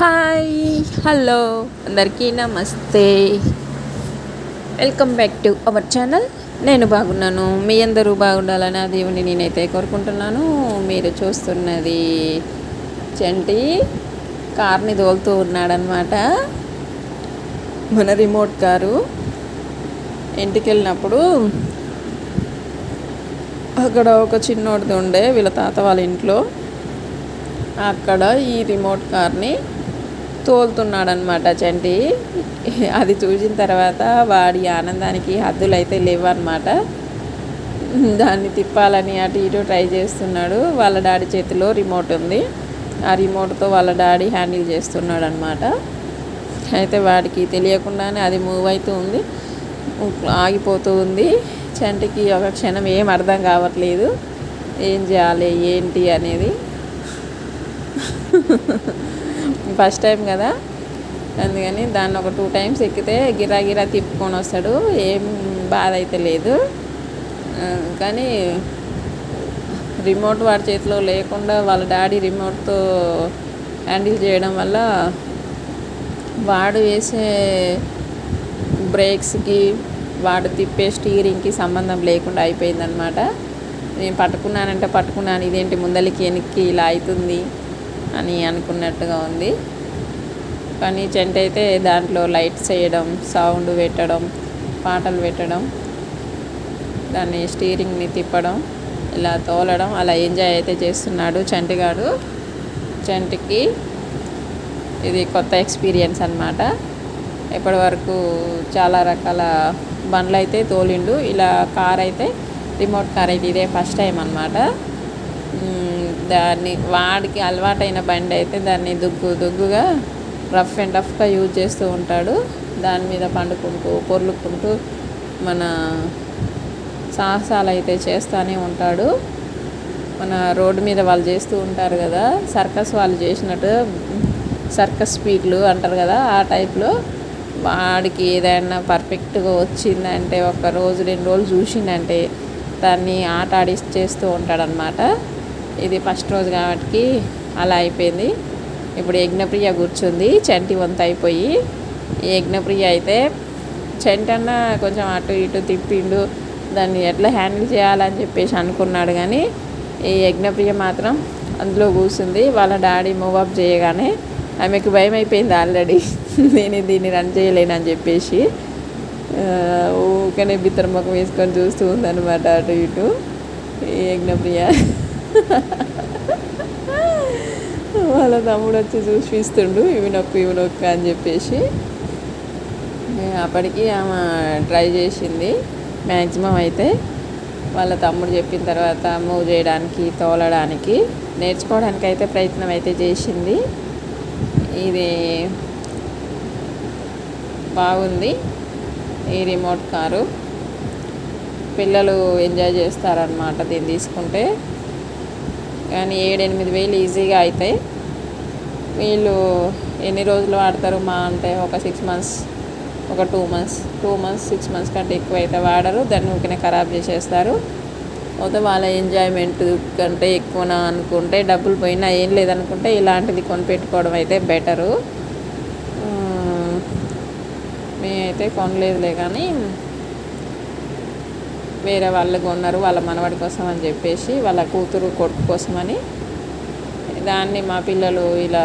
Hi hello. అందరికీ నమస్తే. Welcome back to our channel. నేను బాగున్నాను. మీ అందరూ బాగుండాలని ఆ దేవుని నేనైతే కోరుకుంటున్నాను. మీరు చూస్తున్నది చంటి కార్ని తోలుతూ ఉన్నాడనమాట మన రిమోట్ కారు ఇంటికి వెళ్ళినప్పుడు అక్కడ ఒక చిన్నోడిది ఉండే వీళ్ళ తాత వాళ్ళ ఇంట్లో. అక్కడ ఈ రిమోట్ కార్ని తోలుతున్నాడనమాట చంటి అది చూసిన తర్వాత వాడి ఆనందానికి హద్దులు అయితే లేవన్నమాట. దాన్ని తిప్పాలని అటు ఇటు ట్రై చేస్తున్నాడు. వాళ్ళ డాడీ చేతిలో రిమోట్ ఉంది. ఆ రిమోట్తో వాళ్ళ డాడీ హ్యాండిల్ చేస్తున్నాడు అనమాట అయితే వాడికి తెలియకుండానే అది మూవ్ అవుతూ ఉంది. ఆగిపోతూ ఉంది. చంటికి ఒక క్షణం ఏం అర్థం కావట్లేదు. ఏం చేయాలి ఏంటి అనేది. ఫస్ట్ టైం కదా. అందుకని దాన్ని ఒక టూ టైమ్స్ ఎక్కితే గిరా గిరా తిప్పుకొని వస్తాడు. ఏం బాధ అయితే లేదు. కానీ రిమోట్ వాడి చేతిలో లేకుండా వాళ్ళ డాడీ రిమోట్తో హ్యాండిల్ చేయడం వల్ల వాడు వేసే బ్రేక్స్కి వాడు తిప్పే స్టీరింగ్కి సంబంధం లేకుండా అయిపోయిందనమాట నేను పట్టుకున్నానంటే పట్టుకున్నాను ఇదేంటి ముందలికి వెనక్కి ఇలా అవుతుంది. అని అనుకున్నట్టుగా ఉంది. కానీ చెంట అయితే దాంట్లో లైట్స్ వేయడం సౌండ్ పెట్టడం పాటలు పెట్టడం దాన్ని స్టీరింగ్ని తిప్పడం ఇలా తోలడం అలా ఎంజాయ్ అయితే చేస్తున్నాడు చంటిగాడు చంటికి ఇది కొత్త ఎక్స్పీరియన్స్ అనమాట ఇప్పటి వరకు చాలా రకాల బండ్లు అయితే తోలిండు. ఇలా కార్ అయితే రిమోట్ కార్ అయితే ఇదే ఫస్ట్ టైం అనమాట దాన్ని వాడికి అలవాటైన బండి అయితే దాన్ని దుగ్గు దుగ్గుగా రఫ్ అండ్ రఫ్గా యూజ్ చేస్తూ ఉంటాడు. దాని మీద పండుకుంటూ పొర్లుకుంటూ మన సాహసాలు అయితే చేస్తూనే ఉంటాడు. మన రోడ్డు మీద వాళ్ళు చేస్తూ ఉంటారు కదా సర్కస్ వాళ్ళు చేసినట్టు సర్కస్ స్పీడ్లు అంటారు కదా ఆ టైప్లో వాడికి ఏదైనా పర్ఫెక్ట్గా వచ్చిందంటే ఒక రోజు రెండు రోజులు చూసిందంటే దాన్ని ఆట ఆడిచేస్తూ ఉంటాడనమాట ఇది ఫస్ట్ రోజు కాబట్టి అలా అయిపోయింది. ఇప్పుడు యజ్ఞప్రియ కూర్చుంది. చంటి వంత అయిపోయి ఈ యజ్ఞప్రియ అయితే చంటి అన్న కొంచెం అటు ఇటు తిప్పిండు దాన్ని ఎట్లా హ్యాండిల్ చేయాలని చెప్పేసి అనుకున్నాడు కానీ ఈ యజ్ఞప్రియ మాత్రం అందులో కూర్చుంది. వాళ్ళ డాడీ మూవ్ అప్ చేయగానే ఆమెకు భయం అయిపోయింది ఆల్రెడీ. నేను దీన్ని రన్ చేయలేనని చెప్పేసి ఊకనే బిత్తర ముఖం వేసుకొని చూస్తూ ఉందన్నమాట అటు ఇటు ఈ యజ్ఞప్రియ. వాళ్ళ తమ్ముడు వచ్చి చూసిస్తుండు ఇవి నొక్కు ఇవి నొక్కు అని చెప్పేసి. అప్పటికి ఆమె ట్రై చేసింది మ్యాక్సిమం అయితే వాళ్ళ తమ్ముడు చెప్పిన తర్వాత మూవ్ చేయడానికి తోలడానికి నేర్చుకోవడానికి అయితే ప్రయత్నం అయితే చేసింది. ఇది బాగుంది ఈ రిమోట్ కారు. పిల్లలు ఎంజాయ్ చేస్తారనమాట దీన్ని తీసుకుంటే. కానీ ఏడెనిమిది వేలు ఈజీగా అవుతాయి. వీళ్ళు ఎన్ని రోజులు వాడతారు మా అంటే ఒక సిక్స్ మంత్స్ ఒక two months two months six months కంటే ఎక్కువ అయితే వాడరు. దాన్ని ఊరికనే ఖరాబ్ చేసేస్తారు. పోతే వాళ్ళ ఎంజాయ్మెంట్ కంటే ఎక్కువ అనుకుంటే డబ్బులు పోయినా ఏం లేదనుకుంటే ఇలాంటిది కొనిపెట్టుకోవడం అయితే బెటరు. మేమైతే కొనలేదులే కానీ వేరే వాళ్ళు కొన్నారు వాళ్ళ మనవడి కోసం అని చెప్పేసి వాళ్ళ కూతురు కొడుకు కోసమని దాన్ని మా పిల్లలు ఇలా